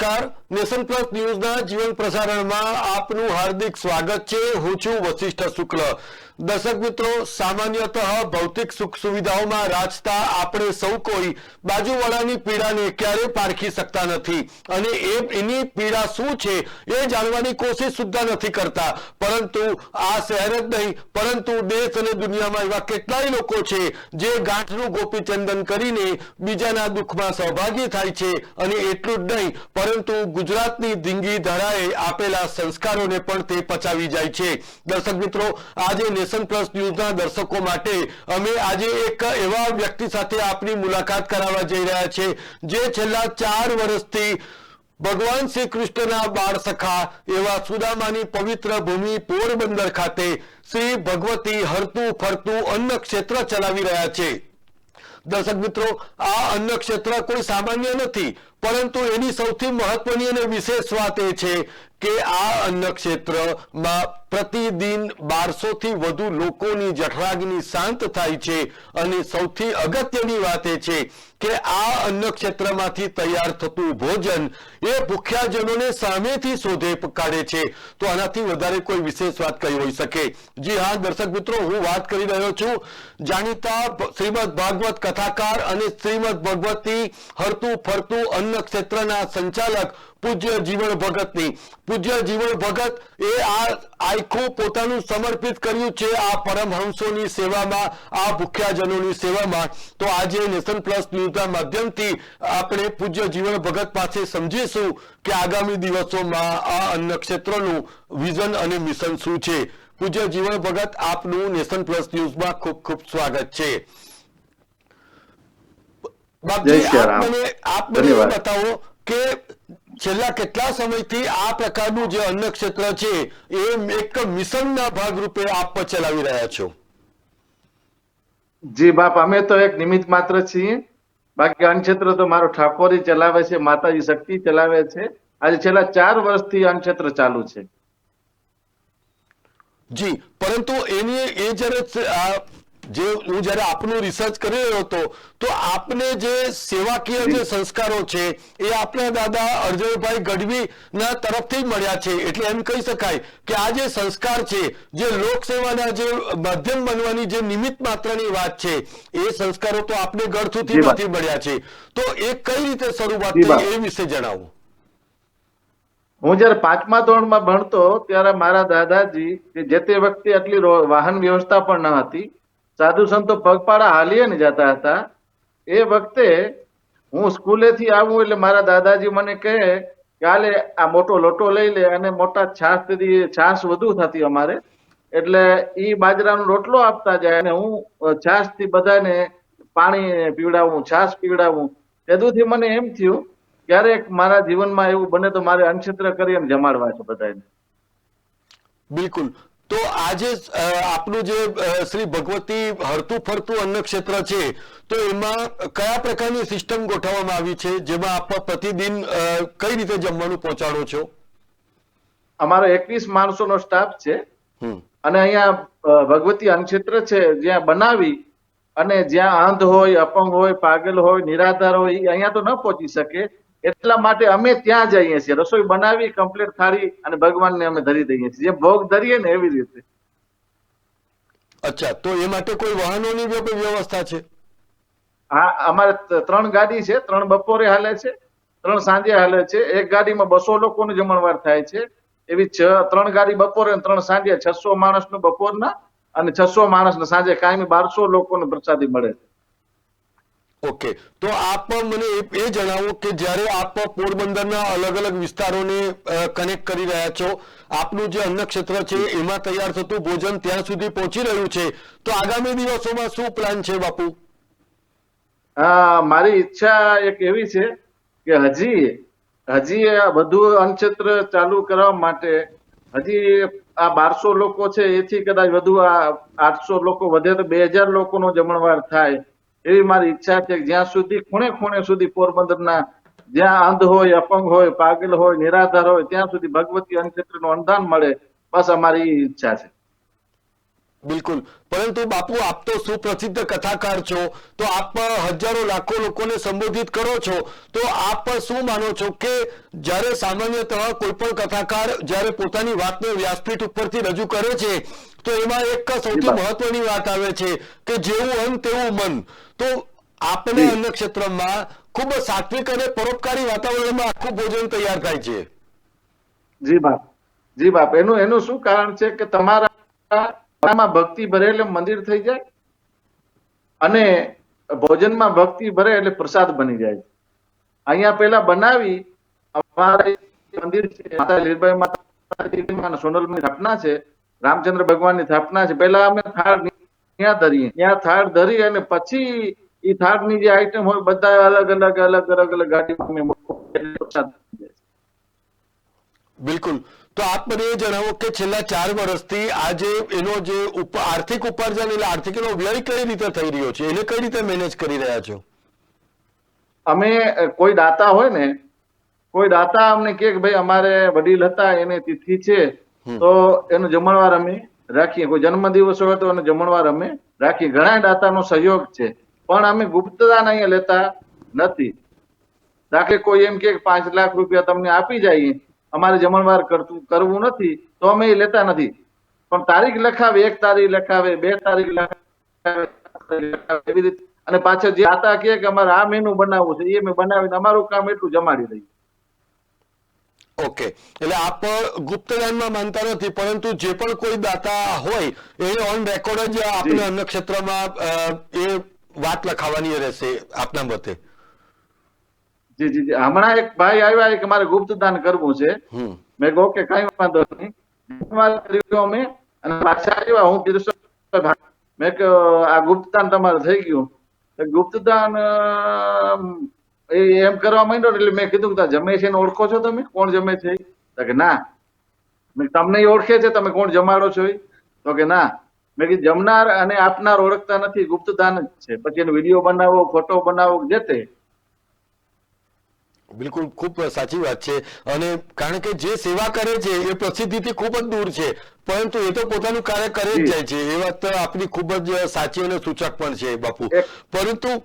નમસ્કાર. Nation plus ન્યૂઝના જીવન પ્રસારણમાં આપનું હાર્દિક સ્વાગત છે. હું છું વશિષ્ઠ શુક્લ. દર્શક મિત્રો, સામાન્યતઃ ભૌતિક સુખ સુવિધાઓમાં રાજતા આપણે સૌ કોઈ બાજુવાળાની પીડાને ક્યારે પારખી શકતા નથી? અને એ એની પીડા શું છે એ જાણવાની કોશિશ સુદ્ધા નથી કરતા. પરંતુ આ શહેર જ નહીં, પરંતુ દેશ અને દુનિયામાં એવા કેટલાય લોકો છે જે ગાંઠનું ગોપીચંદન કરીને બીજાના દુઃખમાં સહભાગી થાય છે અને એટલું જ નહીં, પરંતુ ગુજરાતની ધીંગી ધરાએ આપેલા સંસ્કારોને પણ તે પચાવી જાય છે. દર્શક મિત્રો, આજે નેશન પ્લસ ન્યૂઝના દર્શકો માટે અમે આજે એક એવા વ્યક્તિ સાથે આપની મુલાકાત કરાવવા જઈ રહ્યા છે, જે છેલ્લા ચાર વર્ષથી ભગવાન શ્રી કૃષ્ણના બાળ સખા એવા સુદામાની પવિત્ર ભૂમિ પોરબંદર ખાતે શ્રી ભગવતી હરતું ફરતું અન્ન ક્ષેત્ર ચલાવી રહ્યા છે. દર્શક મિત્રો, આ અન્ન ક્ષેત્ર કોઈ સામાન્ય નથી. પરંતુ એની સૌથી મહત્વની અને વિશેષ વાત એ છે કે આ અન્ન પ્રતિદિન બારસો વધુ લોકોની જઠરાગ્નિ શાંત થાય છે. અને સૌથી અગત્યની વાત એ છે કે આ અન્ન તૈયાર થતું ભોજન એ ભૂખ્યાજનોને સામેથી શોધે કાઢે છે. તો આનાથી વધારે કોઈ વિશેષ વાત કઈ હોઈ શકે? જી હા, દર્શક મિત્રો, હું વાત કરી રહ્યો છું જાણીતા શ્રીમદ ભાગવત કથાકાર અને શ્રીમદ ભગવતી હરતું ફરતું અન્ન ક્ષેત્રના સંચાલક પૂજ્ય જીવન ભગતની. પૂજ્ય જીવન ભગત એ આખું પોતાનું સમર્પિત કર્યું છે આ પરમહંસોની સેવામાં, આ ભૂખ્યાજનોની સેવામાં. તો આજે નેશન પ્લસ ન્યૂઝના માધ્યમથી આપણે પૂજ્ય જીવન ભગત પાસે સમજીશું કે આગામી દિવસોમાં આ અન્ન ક્ષેત્રનું વિઝન અને મિશન શું છે. પૂજ્ય જીવન ભગત આપનું નેશન પ્લસ ન્યૂઝમાં ખૂબ ખૂબ સ્વાગત છે. જય શ્રી રામ. આપ મને બતાવો કે છેલ્લા કેટલા સમયથી આ પ્રકારનું જે અન્ન ક્ષેત્ર છે એ એક મિશનના ભાગરૂપે આપ ચલાવી રહ્યા છો? જી બાપ અમે તો એક નિમિત્ત માત્ર છીએ. બાકી અન્ન ક્ષેત્ર તો મારો ઠાકોરી ચલાવે છે માતાજી શક્તિ ચલાવે છે. આજે છેલ્લા ચાર વર્ષથી અન્ન ક્ષેત્ર ચાલુ છે. જી પરંતુ એની એ જ્યારે જે હું જ્યારે આપનું રિસર્ચ કરી રહ્યો હતો તો આપને જે સેવાકીય જે સંસ્કારો છે એ આપના દાદા અર્જુનભાઈ ગઢવી ના તરફથી મળ્યા છે. એટલે એમ કહી શકાય કે આ જે સંસ્કાર છે જે લોકસેવાના જે માધ્યમ બનવાની જે નિમિત્ત માત્રની વાત છે એ સંસ્કારો તો આપને ગળથુથી નથી મળ્યા છે. તો એ કઈ રીતે શરૂઆત થઈ એ વિશે જણાવો. હું જયારે પાંચમા ધોરણમાં ભણતો ત્યારે મારા દાદાજી કે જે તે વખતે આટલી વાહન વ્યવસ્થા પણ ન હતી સાધુ સંતો પગપાળા હાલીએ ને જતા હતા. એ વખતે હું સ્કૂલેથી આવું એટલે મારા દાદાજી મને કહે કે આ મોટો લોટો લઈ લે અને મોટા થી છાસ વધુ થતી અમારે. એટલે એ બાજરાનો રોટલો આપતા જાય અને હું છાસથી બધાને પાણી પીવડાવું છાસ પીવડાવું. તેદુથી મને એમ થયું, ક્યારેક મારા જીવનમાં એવું બને તો મારે અનક્ષેત્ર કરી અને જમાડવા છે બધાને બિલકુલ. તો આજે આપનું જે શ્રી ભગવતી હરતું ફરતું અન્ન ક્ષેત્ર છે તો એમાં કયા પ્રકારની સિસ્ટમ ગોઠવવામાં આવી છે જેમાં આપ પ્રતિદિન કઈ રીતે જમવાનું પહોંચાડો છો? અમારો એકવીસ માણસોનો સ્ટાફ છે. અને અહીંયા ભગવતી અન્ન ક્ષેત્ર છે જ્યાં બનાવી અને જ્યાં અંધ હોય અપંગ હોય પાગલ હોય નિરાધાર હોય અહીંયા તો ન પહોંચી શકે. એટલા માટે અમે ત્યાં જઈએ છીએ. રસોઈ બનાવી કમ્પ્લીટ થાળી અને ભગવાનને અમે ધરી દઈએ છીએ. જે ભોગ ધરીએ ને એવી રીતે. અચ્છા તો એ માટે કોઈ વાહનોની કોઈ વ્યવસ્થા છે? હા અમારે ત્રણ ગાડી છે. ત્રણ બપોરે હાલે છે ત્રણ સાંજે હાલે છે. એક ગાડીમાં બસો લોકોનું જમણવાર થાય છે. એવી છ ત્રણ ગાડી બપોરે ત્રણ સાંજે. છસો માણસનું બપોરના અને છસો માણસને સાંજે કાયમી બારસો લોકોને પ્રસાદી મળે છે. ઓકે. તો આપ મને એ- જણાવો કે જ્યારે આપ પોરબંદરના અલગ અલગ વિસ્તારોને કનેક્ટ કરી રહ્યા છો, આપનું જે અન્ન ક્ષેત્ર છે એમાં તૈયાર થતું ભોજન ત્યાં સુધી પહોંચી રહ્યું છે. તો આગામી દિવસોમાં શું પ્લાન છે, બાપુ? મારી ઈચ્છા એક એવી છે કે હજી હજી આ બધું અન્નક્ષેત્ર ચાલુ કરવા માટે, હજી આ બારસો લોકો છે, એથી કદાચ વધુ આ આઠસો લોકો વધે તો બે હજાર લોકોનો જમણવાર થાય. એવી મારી ઈચ્છા છે જ્યાં સુધી ખૂણે ખૂણે સુધી પોરબંદરના જ્યાં અંધ હોય, અપંગ હોય, પાગલ હોય, નિરાધાર હોય, ત્યાં સુધી ભગવતી અન્નક્ષેત્રનું અનુદાન મળે, બસ અમારી ઈચ્છા છે. બિલકુલ. પરંતુ બાપુ આપ તો સુપ્રસિદ્ધ કથાકાર છો. તો આપ હજારો લાખો લોકોને સંબોધિત કરો છો. તો આપ શું માનો છો કે જ્યારે સામાન્યતઃ કોઈ પણ કથાકાર જ્યારે પોતાની વાતને વ્યાસપીઠ ઉપરથી રજૂ કરે છે તો એમાં એક સૌથી મહત્વની વાત આવે છે કે જેવું અન્ન તેવું મન. તો આપને જી. અન્ન ક્ષેત્રમાં ખૂબ સાત્વિક અને પરોપકારી વાતાવરણમાં આખું ભોજન તૈયાર થાય છે. જી બાપ. જી બાપ. એનું એનું શું કારણ છે કે તમારા માં ભક્તિ ભરે એટલે મંદિર થઈ જાય અને ભોજનમાં ભક્તિ ભરે એટલે પ્રસાદ બની જાય અહીંયા પેલા બનાવી મંદિર છે સોનલની સ્થાપના છે, રામચંદ્ર ભગવાનની સ્થાપના છે. પેલા અમે થાળ ત્યાં ધરીએ. ત્યાં થાળ ધરી અને પછી એ થાળની જે આઈટમ હોય બધા અલગ અલગ અલગ અલગ અલગ ગાડીમાં. બિલકુલ. તો આપ જણાવો કે છેલ્લા ચાર વર્ષથી આજે એનો જે આર્થિક ઉપાર્જન એટલે આર્થિક એનો વ્યય કઈ રીતે થઈ રહ્યો છે? એને કઈ રીતે મેનેજ કરી રહ્યા છો? અમે કોઈ દાતા હોય ને કોઈ દાતા અમને કે ભાઈ અમારે વડીલ હતા એને તિથિ છે તો એનો જમણવાર અમે રાખીએ. કોઈ જન્મદિવસ હોય તો એનો જમણવાર અમે રાખીએ. ઘણા દાતાનો સહયોગ છે પણ અમે ગુપ્તદાન અહીંયા લેતા નથી. દાખલે કોઈ એમ કે પાંચ લાખ રૂપિયા તમને આપી જઈએ અમારે જમણવાર કરતું કરવું નથી તો અમે એ લેતા નથી. પણ તારીખ લખાવે એક તારીખ લખાવે બે તારીખ લખાવે એવી રીતે. અને પાછળ જે કહે કે અમારે આ મેનુ બનાવવું છે એ મેં બનાવીને અમારું કામ એટલું જમાડી દઈએ ઓકે. એટલે આપ ગુપ્તદાનમાં માનતા નથી પરંતુ જે પણ કોઈ દાતા હોય એ ઓન રેકોર્ડ જ આપણે અન્ન અન્ય ક્ષેત્રમાં એ વાત લખાવાની રહેશે આપના મતે. જી જી હમણાં એક ભાઈ આવ્યા કે મારે ગુપ્તદાન કરવું છે. મેં કહું કે કઈ વાંધો નહીં. અમે અને પાછા આવ્યા હું કીધું ભાઈ, મેં કે આ ગુપ્તદાન તમારે થઈ ગયું. ગુપ્તદાન એમ કરવા માંડ્યો એટલે મેં કીધું કે જમે છે ને ઓળખો છો તમે? કોણ જમે છે તો કે ના. મેં તમને ઓળખે છે? તમે કોણ જમાડો છો એ? તો કે ના. મેં કીધું જમનાર અને આપનાર ઓળખતા નથી ગુપ્તદાન જ છે. પછી એનો વીડિયો બનાવો ફોટો બનાવો જે તે. બિલકુલ ખૂબ સાચી વાત છે. અને કારણ કે જે સેવા કરે છે એ પ્રસિદ્ધિથી ખૂબ જ દૂર છે. પરંતુ એ તો પોતાનું કાર્ય કરે જ જાય છે. એ વાત આપની ખૂબ જ સાચી અને સૂચક પણ છે બાપુ. પરંતુ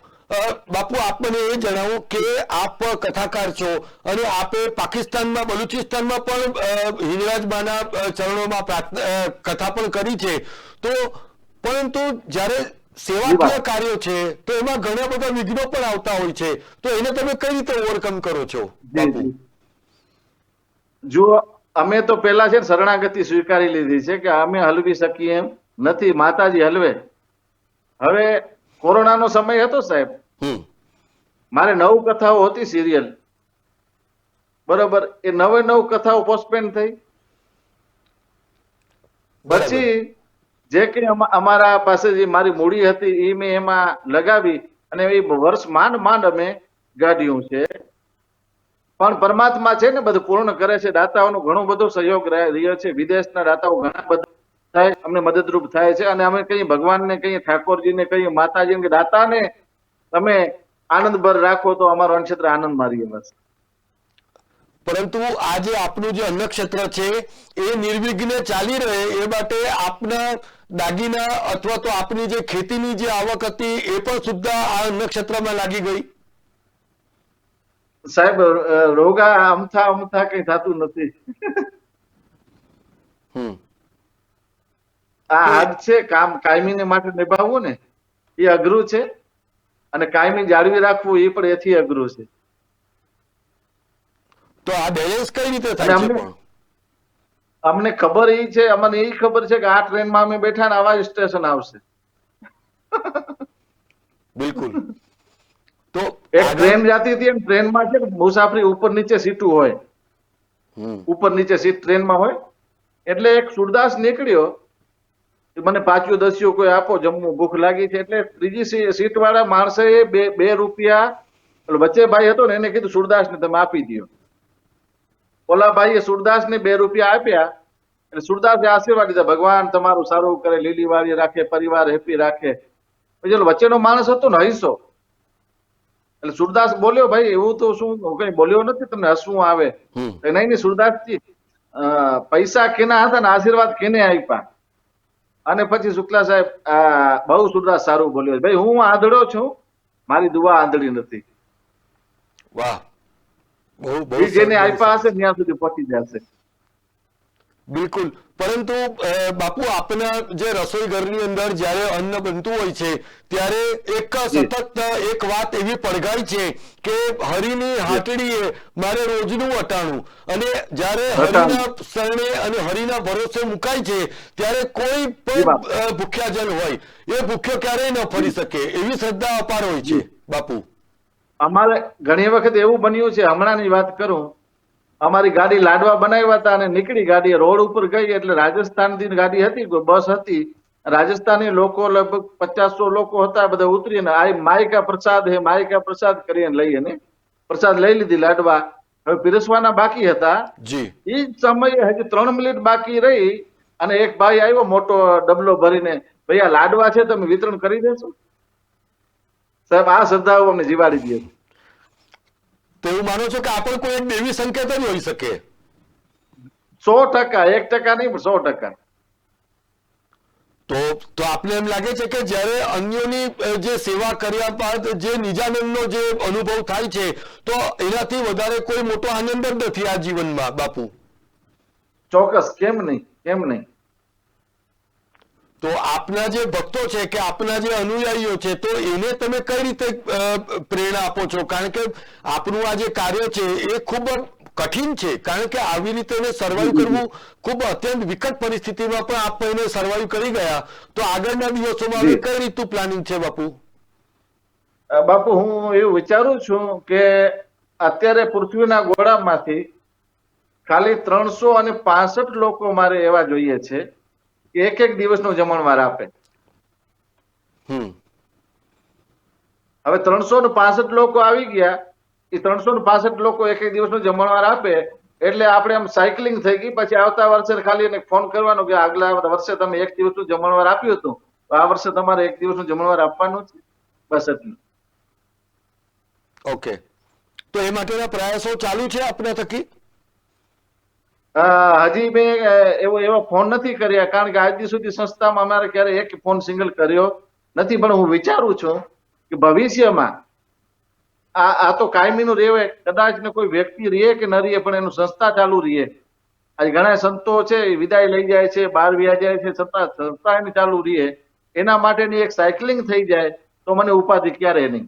બાપુ આપ મને એ જણાવો કે આપ કથાકાર છો અને આપે પાકિસ્તાનમાં બલુચિસ્તાનમાં પણ હિંગરાજબાના ચરણોમાં પ્રાર્થના કથા પણ કરી છે. તો પરંતુ જ્યારે સેવાકીય કાર્યો છે તો એમાં ઘણા બધા વિઘ્નો પણ આવતા હોય છે. તો એને તમે કઈ રીતે ઓવરકમ કરો છો જી, અમે તો પેલા છે શરણાગતિ સ્વીકારી લીધી છે કે અમે હલવી શકીએ એમ નથી. માતાજી હલવે. હવે કોરોનાનો સમય હતો સાહેબ. મારે નવ કથાઓ હતી સિરિયલ બરોબર એ નવે નવ કથાઓ પોસ્ટપેન થઈ. પછી જે કે અમારા પાસે જે મારી મૂડી હતી એ મેં એમાં લગાવી અને એ વર્ષ માંડ માંડ અમે ગાડ્યું છે. પણ પરમાત્મા છે ને બધું પૂર્ણ કરે છે. દાતાઓનો ઘણો બધો સહયોગ રહ્યો છે. વિદેશના દાતાઓ ઘણા બધા થાય, અમને મદદરૂપ થાય છે. અને અમે કહીએ ભગવાનને કહીએ ઠાકોરજીને કહીએ માતાજીને કે દાતાને તમે આનંદભર રાખો તો અમારો અન્નક્ષેત્ર આનંદમાં રહીએ બસ પરંતુ આજે આપનું જે અન્નક્ષેત્ર છે, એ નિર્વિઘ્ને ચાલી રહે, એ માટે આપના દાગીના અથવા તો આપની જે ખેતીની જે આવક હતી એ પણ સુદ્ધા આ ક્ષેત્રમાં લાગી ગઈ? સાહેબ રોગા અમથા અમથા કઈ થતું નથી. આ હાથ છે કામ કાયમીને માટે નિભાવવું ને એ અઘરું છે. અને કાયમી જાળવી રાખવું એ પણ એથી અઘરું છે. તો આ બેલેન્સ કઈ રીતે થાય છે અમને- ખબર એ છે અમને એ ખબર છે કે આ ટ્રેનમાં અમે બેઠા ને આવા સ્ટેશન આવશે. બિલકુલ. તો એક ટ્રેન જાતી હતી એમ ટ્રેનમાં છે મુસાફરી ઉપર નીચે સીટું હોય. ઉપર નીચે સીટ ટ્રેનમાં હોય. એટલે એક સુરદાસ નીકળ્યો. મને પાછું દસ્યું કોઈ આપો જમવું ભૂખ લાગી છે. એટલે ત્રીજી સીટ વાળા માણસે બે બે રૂપિયા વચ્ચે ભાઈ હતો ને એને કીધું સુરદાસ ને તમે આપી દો ઓલા ભાઈએ સુરદાસ ને બે રૂપિયા આપ્યા અને સુરદાસે આશીર્વાદ દીધા ભગવાન તમારું સારું કરે લીલી વાળી રાખે પરિવાર હેપી રાખે. પછી વચ્ચેનો માણસ હતો ને હૈસો. એટલે સુરદાસ બોલ્યો ભાઈ એવું તો શું કઈ બોલ્યો નથી તમને હસવું આવે? નહીં નહીં સુરદાસજી પૈસા કેના હતા ને આશીર્વાદ કેને આપ્યા? અને પછી શુક્લા સાહેબ આ, બહુ સુરદાસ સારું બોલ્યો ભાઈ હું આંધળો છું મારી દુવા આંધળી નથી. વાહ. બહુ બહુ જેને આપ્યા હશે ત્યાં સુધી પહોંચી જશે. બિલકુલ. પરંતુ બાપુ આપના જે રસોઈ ઘરની અંદર જ્યારે અન્ન બનતું હોય છે ત્યારે એક સતત એક વાત એવી પડઘાય છે કે હરિની હાટડીએ મારે રોજનું અટાણું અને જ્યારે હરિના શરણે અને હરિના ભરોસે મુકાય છે ત્યારે કોઈ પણ ભૂખ્યાજન હોય. એ ભૂખ્યો ક્યારેય ન ફરી શકે એવી શ્રદ્ધા અપાર હોય છે બાપુ. અમારે ઘણી વખત એવું બન્યું છે હમણાંની વાત કરું અમારી ગાડી લાડવા બનાવ્યા હતા અને નીકળી ગાડી રોડ ઉપર ગઈ એટલે રાજસ્થાનથી ગાડી હતી કોઈ બસ હતી. રાજસ્થાની લોકો લગભગ પચાસો લોકો હતા બધા ઉતરીને આ માયકા પ્રસાદ હે માયકા પ્રસાદ કરીને લઈ અને પ્રસાદ લઈ લીધી લાડવા. હવે પીરસવાના બાકી હતા. એ જ સમયે હજી ત્રણ મિનિટ બાકી રહી અને એક ભાઈ આવ્યો મોટો ડબલો ભરીને ભાઈ આ લાડવા છે તમે વિતરણ કરી દેશો. સાહેબ આ શ્રદ્ધાઓ અમને જીવાડી દે તો એવું માનો છો કે આ પણ કોઈ એક દેવી સંકેત જ હોઈ શકે? સો ટકા એક ટકા નહીં પણ સો ટકા. તો તો આપને એમ લાગે છે કે જ્યારે અન્યોની જે સેવા કર્યા બાદ જે નિજાનંદનો જે અનુભવ થાય છે તો એનાથી વધારે કોઈ મોટો આનંદ જ નથી આ જીવનમાં બાપુ? ચોક્કસ કેમ નહીં કેમ નહીં. તો આપના જે ભક્તો છે કે આપના જે અનુયાયીઓ છે તો એને તમે કઈ રીતે પ્રેરણા આપો છો? કારણ કે આપનું આ જે કાર્ય છે એ ખૂબ કઠિન છે. કારણ કે આવી રીતે એને સર્વાઈવ કરવું ખૂબ અત્યંત વિકટ પરિસ્થિતિમાં પણ આપ એને સર્વાઈવ કરી ગયા. તો આગળના દિવસોમાં કઈ રીતનું પ્લાનિંગ છે બાપુ? બાપુ હું એવું વિચારું છું કે અત્યારે પૃથ્વીના ગોળામાંથી ખાલી ત્રણસો અને પાસઠ લોકો મારે એવા જોઈએ છે. એક એક દિવસનો જમણવાર આપે. હવે ત્રણસો ને પાસઠ લોકો આવી ગયા એ ત્રણસો ને પાસઠ લોકો એક એક દિવસનો જમણવાર આપે એટલે આપણે આમ સાયકલિંગ થઈ ગઈ પછી આવતા વર્ષે ખાલી એને ફોન કરવાનો કે આગલા વર્ષે તમે એક દિવસનું જમણવાર આપ્યું હતું તો આ વર્ષે તમારે એક દિવસનું જમણવાર આપવાનું છે? બસ એટલું. ઓકે. તો એ માટેના પ્રયાસો ચાલુ છે આપના થકી? હજી મેં એવો એવો ફોન નથી કર્યા. કારણ કે આજ સુધી સંસ્થામાં અમારે ક્યારે એક ફોન સિંગલ કર્યો નથી. પણ હું વિચારું છું કે ભવિષ્યમાં આ આ તો કાયમીનું રહેવે. કદાચ ને કોઈ વ્યક્તિ રહે કે ન રહે પણ એનું સંસ્થા ચાલુ રહે આજે ઘણા સંતો છે વિદાય લઈ જાય છે, બહાર વ્યા જાય છે છતાં સંસ્થા એની ચાલુ રહે એના માટેની એક સાયકલિંગ થઈ જાય, તો મને ઉપાધિ ક્યારે નહીં.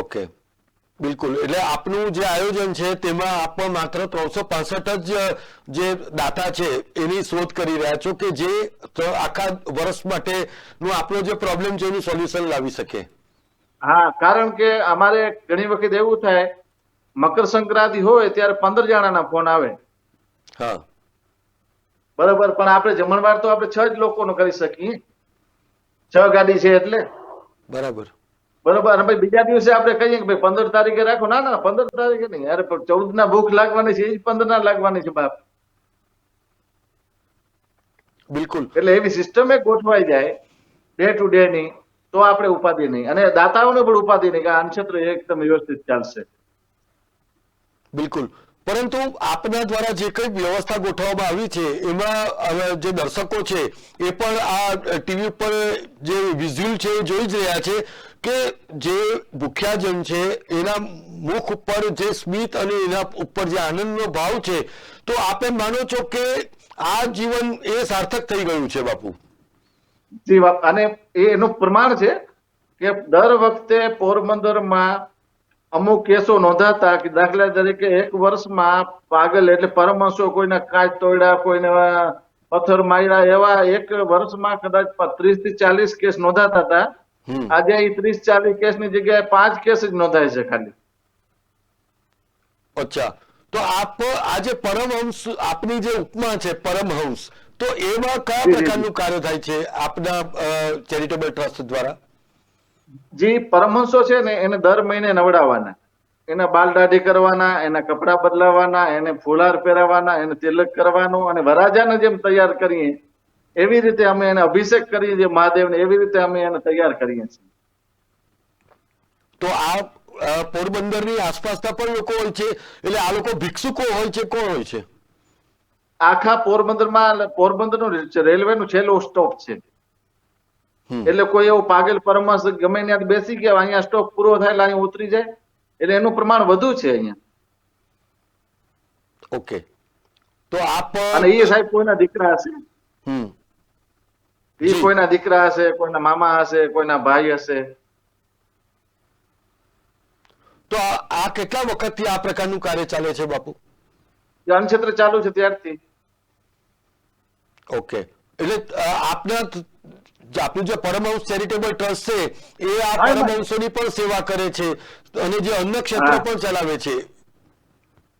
ઓકે બિલકુલ. એટલે આપનું જે આયોજન છે તેમાં આપ માત્ર ત્રણસો પાસઠ જ જે દાતા છે એની શોધ કરી રહ્યા છો કે જે આખા વર્ષ માટેનું આપનો જે પ્રોબ્લેમ છે એનું સોલ્યુશન લાવી શકે. હા કારણ કે અમારે ઘણી વખત એવું થાય મકર સંક્રાંતિ હોય ત્યારે પંદર જણાના ફોન આવે. હા. બરાબર પણ આપણે જમણવાર તો આપણે છ જ લોકોનો કરી શકીએ. છ ગાડી છે એટલે. બરાબર. બરોબર. અને ભાઈ બીજા દિવસે આપણે કહીએ કે ભાઈ પંદર તારીખે રાખો. ના ના પંદર તારીખે નહીં. અરે પણ ચૌદ ના ભૂખ લાગવાની છે એ જ પંદર ના લાગવાની છે બાપ. બિલકુલ. એટલે એવી સિસ્ટમે ગોઠવાઈ જાય ડે ટુ ડે ની તો આપણે ઉપાધિ નહીં. અને દાતાઓને પણ ઉપાધિ નહીં કે આ નક્ષત્ર એકદમ વ્યવસ્થિત ચાલશે. બિલકુલ. પરંતુ આપના દ્વારા જે કંઈ વ્યવસ્થા ગોઠવવામાં આવી છે એમાં જે દર્શકો છે એ પણ આ ટીવી ઉપર જે વિઝ્યુઅલ છે એ જોઈ જ રહ્યા છે. કે જે ભૂખ્યાજન છે, એના મુખ ઉપર જે સ્મિત અને એના ઉપર જે આનંદનો ભાવ છે, તો આપે માનો છો કે આ જીવન એ સાર્થક થઈ ગયું છે, બાપુ? જી, બાપ, અને એ એનું પ્રમાણ છે કે દર વખતે પોરબંદરમાં અમુક કેસો નોંધાતા કે દાખલા તરીકે એક વર્ષમાં પાગલ એટલે પરમહંસો કોઈના કાચ તોડ્યા, કોઈને પથ્થર માર્યા એવા એક વર્ષમાં કદાચ ત્રીસથી ચાલીસ કેસ નોંધાતા હતા. આજે એ ત્રીસ ચાલીસ કેસની જગ્યાએ પાંચ કેસ જ નોંધાય છે ખાલી. અચ્છા. તો આપ આજે પરમહંસ આપની જે ઉપમા છે પરમહંસ તો એમાં કયા પ્રકારનું કાર્ય થાય છે આપના ચેરિટેબલ ટ્રસ્ટ દ્વારા? જે પરમહંસો છે ને એને દર મહિને નવડાવવાના. એના બાલ દાઢી કરવાના એના કપડા બદલાવાના એને ફુલાર પહેરાવવાના એને તિલક કરવાનું અને વરાજાને જેમ તૈયાર કરીએ એવી રીતે અમે એને અભિષેક કરીએ છીએ મહાદેવને એવી રીતે અમે એને તૈયાર કરીએ છીએ. તો આ પોરબંદરની આસપાસના પણ લોકો હોય છે? એટલે આ લોકો ભિક્ષુકો હોય છે? કોણ હોય છે? આખા પોરબંદરમાં પોરબંદરનું રેલવેનું છેલ્લો સ્ટોપ છે. એટલે કોઈ એવો પાગલ પરમહંસ ગમે ત્યાં બેસી ગયા અહીંયા સ્ટોપ પૂરો થાય એટલે અહીંયા ઉતરી જાય. એટલે એનું પ્રમાણ વધુ છે અહીંયા. ઓકે. તો આપ અને એ સાહેબ કોઈના દીકરા હશે? હમ. એ. કોઈના દીકરા હશે કોઈના મામા હશે કોઈના ભાઈ હશે. તો આ કેટલા વખતથી આ પ્રકારનું કાર્ય ચાલે છે બાપુ? જે ચાલુ છે ત્યારથી. ઓકે. એટલે આપના ત- જે આપનું જે પરમહંસ ચેરિટેબલ ટ્રસ્ટ છે એ આ પરમહંસોની પણ સેવા કરે છે અને જે અન્ન ક્ષેત્ર પણ ચલાવે છે.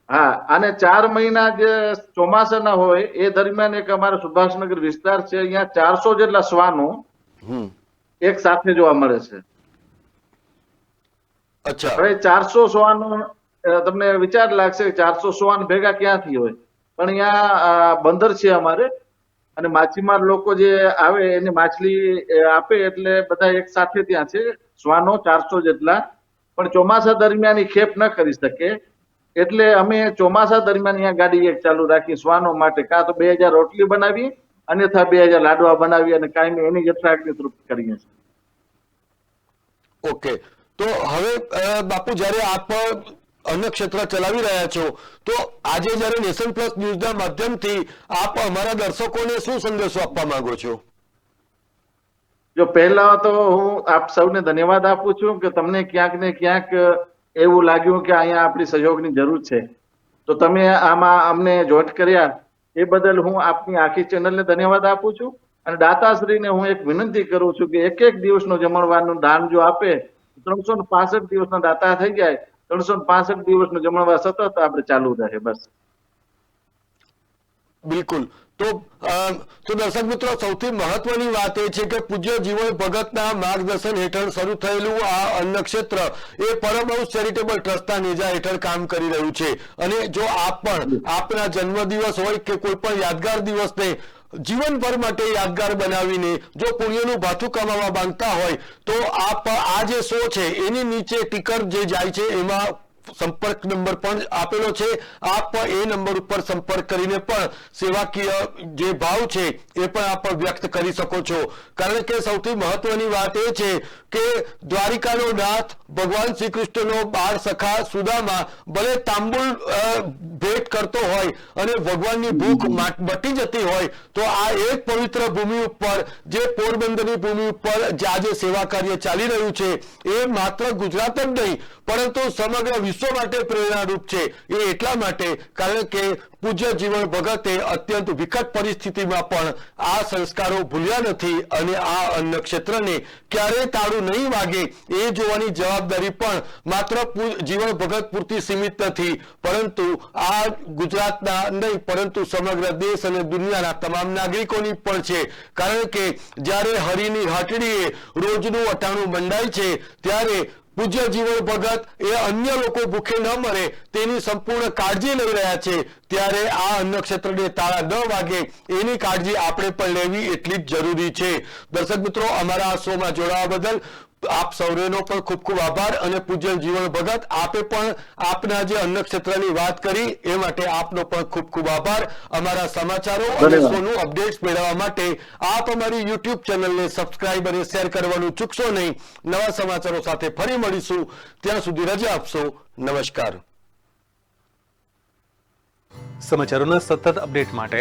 હા અને ચાર મહિના જે ચોમાસાના હોય એ દરમિયાન એક અમારો સુભાષનગર વિસ્તાર છે અહીંયા ચારસો જેટલા શ્વાનો એક સાથે જોવા મળે છે. અચ્છા. હવે ચારસો શ્વાનો તમને વિચાર લાગશે ચારસો શ્વાન ભેગા ક્યાંથી હોય? પણ અહીંયા બંદર છે અમારે અને માછીમાર લોકો જે આવે એને માછલી આપે એટલે બધા એક સાથે ત્યાં છે શ્વાનો ચારસો જેટલા. પણ ચોમાસા દરમિયાન એ ખેપ ન કરી શકે. એટલે અમે ચોમાસા દરમિયાન અહીંયા ગાડી એક ચાલુ રાખી શ્વાનો માટે કાં તો બે હજાર રોટલી બનાવી અન્યથા બે હજાર લાડવા બનાવી અને કાયમી એની યથાર્થની તૃપ્તિ કરીએ છીએ. ઓકે. તો હવે બાપુ જ્યારે આપ અન્ય ક્ષેત્ર ચલાવી રહ્યા છો તો આજે જ્યારે નેશન પ્લસ ન્યૂઝના માધ્યમથી આપ અમારા દર્શકોને શું સંદેશો આપવા માંગો છો? જો પહેલા તો હું આપ સૌને ધન્યવાદ આપું છું કે તમને ક્યાંક ને ક્યાંક એવું લાગ્યું કે અહીંયા આપણી સહયોગની જરૂર છે. તો તમે આમાં અમને જોઈન્ટ કર્યા. એ બદલ હું આપની આખી ચેનલને ધન્યવાદ આપું છું અને દાતાશ્રીને હું એક વિનંતી કરું છું કે એક એક દિવસનું જમણવારનું દાન જો આપે, ત્રણસો ને પાસઠ દિવસના દાતા થઈ જાય, ત્રણસો ને પાસઠ દિવસનું જમણવાર સતત આપણે ચાલુ રહે બસ. બિલકુલ. તો તો દર્શક મિત્રો, સૌથી મહત્વની વાત એ છે કે પૂજ્ય જીવન ભગતના માર્ગદર્શન હેઠળ શરૂ થયેલું આ અન્નક્ષેત્ર એ પરમહંસ ચેરિટેબલ ટ્રસ્ટના નેજા હેઠળ કામ કરી રહ્યું છે. અને જો આપ પણ આપના જન્મદિવસ હોય કે કોઈ પણ યાદગાર દિવસને જીવનભર માટે યાદગાર બનાવીને જો પુણ્યનું ભાથું કમાવા માંગતા હોય, તો આપ આ જે શો છે, એની નીચે ટીકર જે જાય છે, એમાં સંપર્ક નંબર પણ આપેલો છે. આપ એ નંબર ઉપર સંપર્ક કરીને પણ સેવાકીય જે ભાવ છે એ પણ આપ વ્યક્ત કરી શકો છો. કારણ કે સૌથી મહત્વની વાત એ છે કે દ્વારિકાનો નાથ ભગવાન શ્રી કૃષ્ણનો બાળ સખા સુદામા ભલે તાંબુલ ભેટ કરતો હોય અને ભગવાનની ભૂખ માટ- જતી હોય, તો આ એક પવિત્ર ભૂમિ ઉપર, જે પોરબંદરની ભૂમિ ઉપર જે આજે સેવા કાર્ય ચાલી રહ્યું છે. એ માત્ર ગુજરાત જ નહીં, પરંતુ સમગ્ર વિશ્વ માટે પ્રેરણારૂપ છે. એ એટલા માટે કારણ કે પૂજ્ય જીવન ભગતે અત્યંત વિકટ પરિસ્થિતિમાં પણ આ સંસ્કારો ભૂલ્યા નથી અને આ અન્ન ક્ષેત્રને ક્યારેય તાળું નહીં વાગે એ જોવાની જવાબદારી પણ માત્ર જીવન ભગત પૂરતી સીમિત નથી. પરંતુ આ ગુજરાતના નહીં, પરંતુ સમગ્ર દેશ અને દુનિયાના તમામ નાગરિકોની પણ છે. કારણ કે જ્યારે હરિની હાટડીએ રોજનું અટાણું મંડાય છે, ત્યારે પૂજ્ય જીવન ભગત એ અન્ય લોકો ભૂખે ન મરે તેની સંપૂર્ણ કાળજી લઈ રહ્યા છે. ત્યારે આ અન્ન ક્ષેત્રને તાળા ન વાગે એની કાળજી આપણે પણ લેવી એટલી જ જરૂરી છે. દર્શક મિત્રો, અમારા આ શોમાં જોડાવા બદલ આપ સૌરેનો પણ ખૂબ ખૂબ આભાર અને પૂજ્ય જીવન ભગત આપે પણ આપના જે અન્ન ક્ષેત્રની વાત કરી એ માટે આપનો પણ ખૂબ ખૂબ આભાર. અમારા સમાચારો અને સોનું અપડેટ્સ મેળવવા માટે આપ અમારી યુટ્યુબ ચેનલને સબસ્ક્રાઇબ અને શેર કરવાનું ચૂકશો નહીં. નવા સમાચારો સાથે ફરી મળીશું. ત્યાં સુધી રજા આપશો. નમસ્કાર. સમાચારોના સતત અપડેટ માટે